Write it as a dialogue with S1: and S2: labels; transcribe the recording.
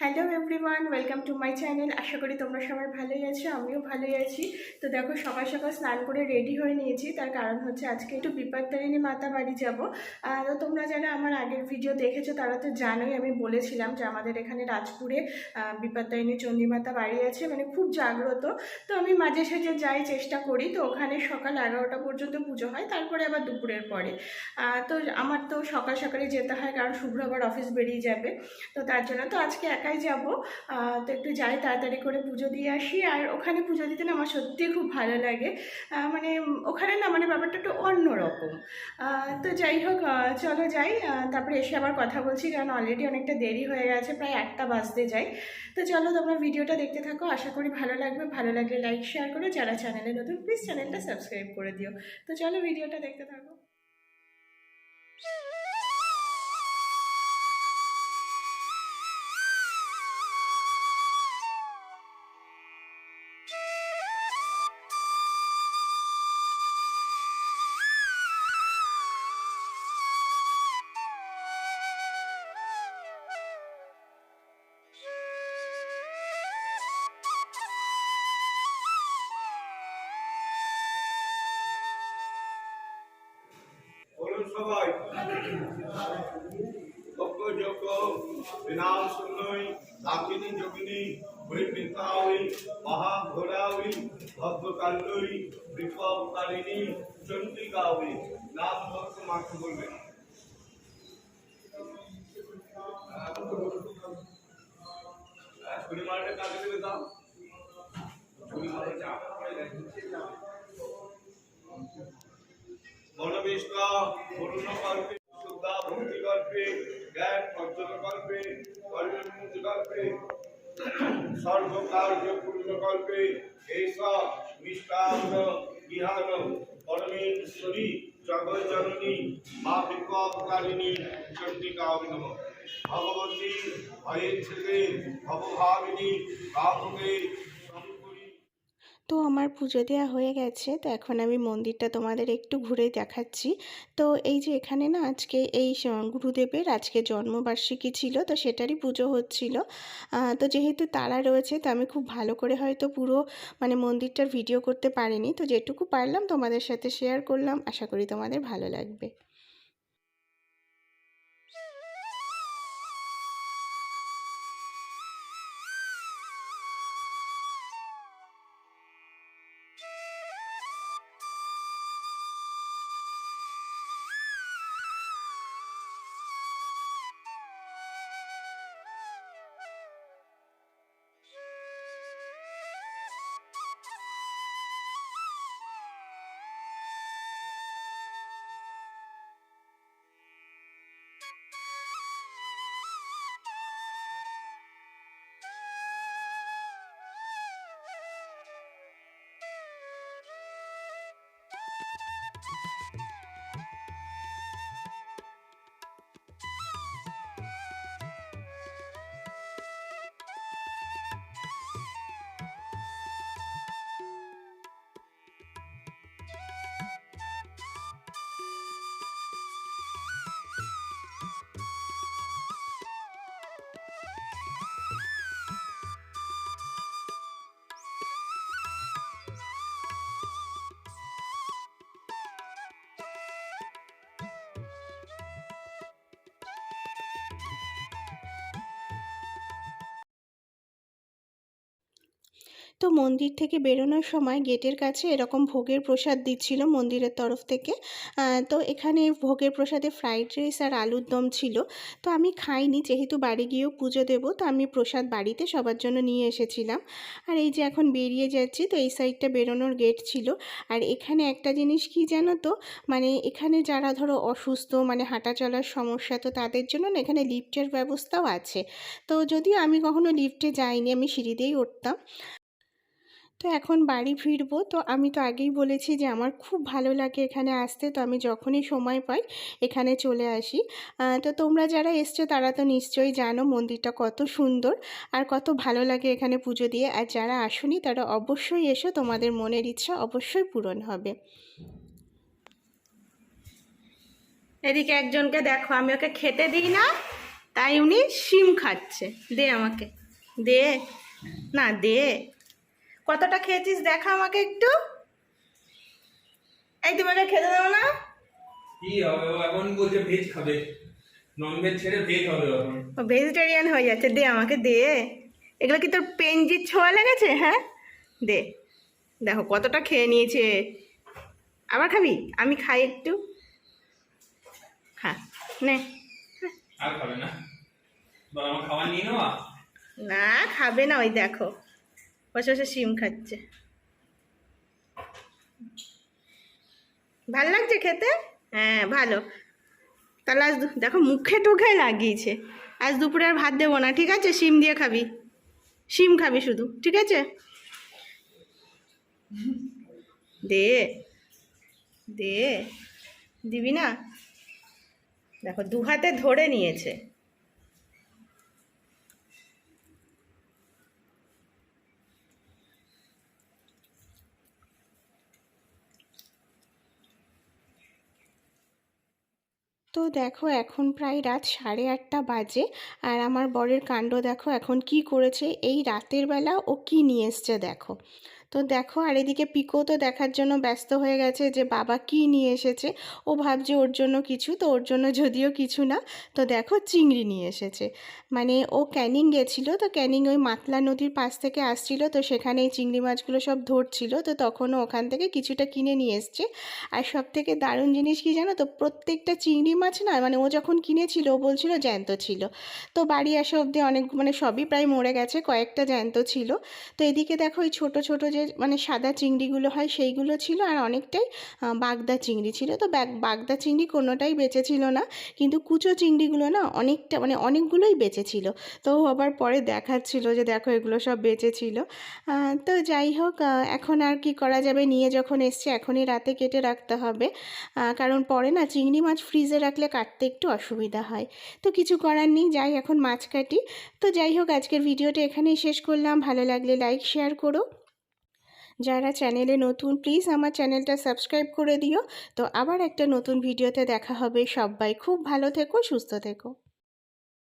S1: Hello everyone welcome to my channel আশা করি তোমরা সবাই ভালোই আছো, আমিও ভালোই আছি। তো দেখো, সকাল সকাল স্নান করে রেডি হয়ে নিয়েছি। তার কারণ হচ্ছে আজকে একটু বিপত্তারিণী মাতা বাড়ি যাব। তো তোমরা যারা আমার আগের ভিডিও দেখেছ, তারা তো জানোই আমি বলেছিলাম যে আমাদের এখানে রাজপুরে বিপত্তারিণী চণ্ডীমাতা বাড়ি আছে মানে খুব জাগ্রত। তো আমি মাঝে সাঝে যাই, চেষ্টা করি। তো ওখানে সকাল এগারোটা পর্যন্ত পুজো হয়, তারপরে আবার দুপুরের পরে। তো আমার তো সকাল সকালে যেতে হয়, কারণ শুভ্র আবার অফিস বেরিয়ে যাবে। তো তার জন্য তো আজকে একাই যাব। তো একটু যাই তাড়াতাড়ি করে পুজো দিয়ে আসি। আর ওখানে পুজো দিতে না আমার সত্যিই খুব ভালো লাগে। মানে ওখানে না মানে ব্যাপারটা একটু অন্যরকম তো যাই হোক চলো যাই। তারপরে এসে আবার কথা বলছি কারণ অলরেডি অনেকটা দেরি হয়ে গেছে, প্রায় একটা বাজতে যাই। তো চলো তোমরা ভিডিওটা দেখতে থাকো। আশা করি ভালো লাগবে। ভালো লাগলে লাইক শেয়ার করো যারা চ্যানেলে নতুন প্লিজ চ্যানেলটা সাবস্ক্রাইব করে দিও। তো চলো ভিডিওটা দেখতে থাকো।
S2: বলুন সবাই। যজ্ঞ বিনাম শূন্যই দাকিনী যোগিনী বৈপিতাওই মহাঘোরাওই ভদ্রকাণ্ডই নাম ভক্ত মাত্র বলবেন। ছুরি মারটা মনোবিষ্ট পূর্ণ কল্পে শুদ্ধা ভক্তি কল্পে জ্ঞান অর্জন কল্পে কর্মমুক্তি কল্পে সর্বকার্য পূর্ণ কল্পে এইসব মিষ্টান্ন বিহান পরমেশ্বরী জগৎ জননী মা বিপদকারিণী চন্ডিকা অভিনব ভগবতী ভয়ের ছেলে ভবভাবিনী কাপুকে শঙ্করী
S1: তো আমার পুজো দেওয়া হয়ে গেছে। তো এখন আমি মন্দিরটা তোমাদের একটু ঘুরে দেখাচ্ছি। তো এই যে এখানে না আজকে এই গুরুদেবের আজকে জন্মবার্ষিকী ছিল, তো সেটারই পুজো হচ্ছিল। তো যেহেতু তারা রয়েছে, তো আমি খুব ভালো করে হয়তো পুরো মানে মন্দিরটার ভিডিও করতে পারিনি। তো যেটুকু পারলাম তোমাদের সাথে শেয়ার করলাম। আশা করি তোমাদের ভালো লাগবে। Thank you. তো মন্দির থেকে বেরোনোর সময় গেটের কাছে এরকম ভোগের প্রসাদ দিচ্ছিল মন্দিরের তরফ থেকে। তো এখানে ভোগের প্রসাদে ফ্রাইড রাইস আর আলুর দম ছিল। তো আমি খাইনি, যেহেতু বাড়ি গিয়েও পুজো দেবো, তো আমি প্রসাদ বাড়িতে সবার জন্য নিয়ে এসেছিলাম। আর এই যে এখন বেরিয়ে যাচ্ছি, তো এই সাইডটা বেরোনোর গেট ছিল। আর এখানে একটা জিনিস কি জানো তো? মানে এখানে যারা ধরো অসুস্থ মানে হাঁটা চলার সমস্যা, তো তাদের জন্য না এখানে লিফটের ব্যবস্থাও আছে। তো যদিও আমি কখনো লিফটে যাইনি, আমি সিঁড়ি দিয়েই উঠতাম। তো এখন বাড়ি ফিরবো। তো আমি তো আগেই বলেছি যে আমার খুব ভালো লাগে এখানে আসতে। তো আমি যখনই সময় পাই এখানে চলে আসি। তো তোমরা যারা এসছো তারা তো নিশ্চয়ই জানো মন্দিরটা কত সুন্দর আর কত ভালো লাগে এখানে পুজো দিয়ে। আর যারা আসুনি তারা অবশ্যই এসো, তোমাদের মনের ইচ্ছা অবশ্যই পূরণ হবে। এদিকে একজনকে দেখো, আমি ওকে খেতে দিই না, তাই উনি শিম খাচ্ছে। দে আমাকে। দে। না, দে। কতটা খেয়েছিস? দেখা আমাকে একটু। এই তোমাকে খেতে দেবো না?
S3: কি হবে? এখন বলছে ভেজ খাবে। নন ভেজ ছেড়ে ভেজ হবে এখন।
S1: ভেজিটেরিয়ান হয়ে যাচ্ছে। দে আমাকে দে। এগুলো কি তোর পেনজির ছোঁয়া লেগেছে? হ্যাঁ? দে। দেখো কতটা খেয়ে নিয়েছে। আবার খাবি? আমি খাই একটু। খা নে।
S3: আর খাবে না। বল আমার খাবার নিয়ে নেওয়া?
S1: না খাবে না ওই দেখো। বসে বসে শিম খাচ্ছে। ভালো লাগছে খেতে? হ্যাঁ ভালো। তাহলে আজ দেখো মুখে টুখে লাগিয়েছে। আজ দুপুরে আর ভাত দেবো না, ঠিক আছে? শিম দিয়ে খাবি। শিম খাবি শুধু, ঠিক আছে? দে দে। দিবি না? দেখো দু হাতে ধরে নিয়েছে। তো দেখো এখন প্রায় রাত সাড়ে আটটা বাজে আর আমার বরের কাণ্ড দেখো এখন কি করেছে? এই রাতের বেলা ও কি নিয়ে এসছে দেখো। তো দেখো, আর এদিকে পিকো তো দেখার জন্য ব্যস্ত হয়ে গেছে যে বাবা কি নিয়ে এসেছে। ও ভাবছে ওর জন্য কিছু, তো ওর জন্য যদিও কিছু না, তো দেখো চিংড়ি নিয়ে এসেছে। মানে ও ক্যানিং গেছিল, তো ক্যানিং ওই মাতলা নদীর পাশ থেকে আসছিল, তো সেখানে এই চিংড়ি মাছগুলো সব ধরছিল, তো তখন ওখান থেকে কিছুটা কিনে নিয়ে এসছে। আর সব থেকে দারুণ জিনিস কি জানো তো, প্রত্যেকটা চিংড়ি মাছ না মানে ও যখন কিনেছিল, ও বলছিল জ্যান্ত ছিল। তো বাড়ি আসা অবধি অনেক মানে সবই প্রায় মরে গেছে, কয়েকটা জ্যান্ত ছিল। তো এদিকে দেখো ওই ছোটো ছোটো যে মানে সাদা চিংড়িগুলো হয় সেইগুলো ছিল আর অনেকটাই বাগদা চিংড়ি ছিল। তো বাগদা চিংড়ি কোনোটাই বেঁচে ছিল না। কিন্তু কুচো চিংড়িগুলো না অনেকটা মানে অনেকগুলোই বেঁচে ছিল। তো আবার পরে দেখাচ্ছিল যে দেখো এগুলো সব বেঁচে ছিল। তো যাই হোক এখন আর কি করা যাবে? নিয়ে যখন এসছে এখনই রাতে কেটে রাখতে হবে। কারণ পরে না চিংড়ি মাছ ফ্রিজে রাখলে কাটতে একটু অসুবিধা হয়। তো কিছু করার নেই, যাই এখন মাছ কাটি। তো যাই হোক, আজকের ভিডিওটা এখানেই শেষ করলাম। ভালো লাগলে লাইক, শেয়ার করো। যারা চ্যানেলে নতুন প্লিজ আমার চ্যানেলটা সাবস্ক্রাইব করে দিও। তো আবার একটা নতুন ভিডিওতে দেখা হবে। সবাই খুব ভালো থেকো, সুস্থ থেকো।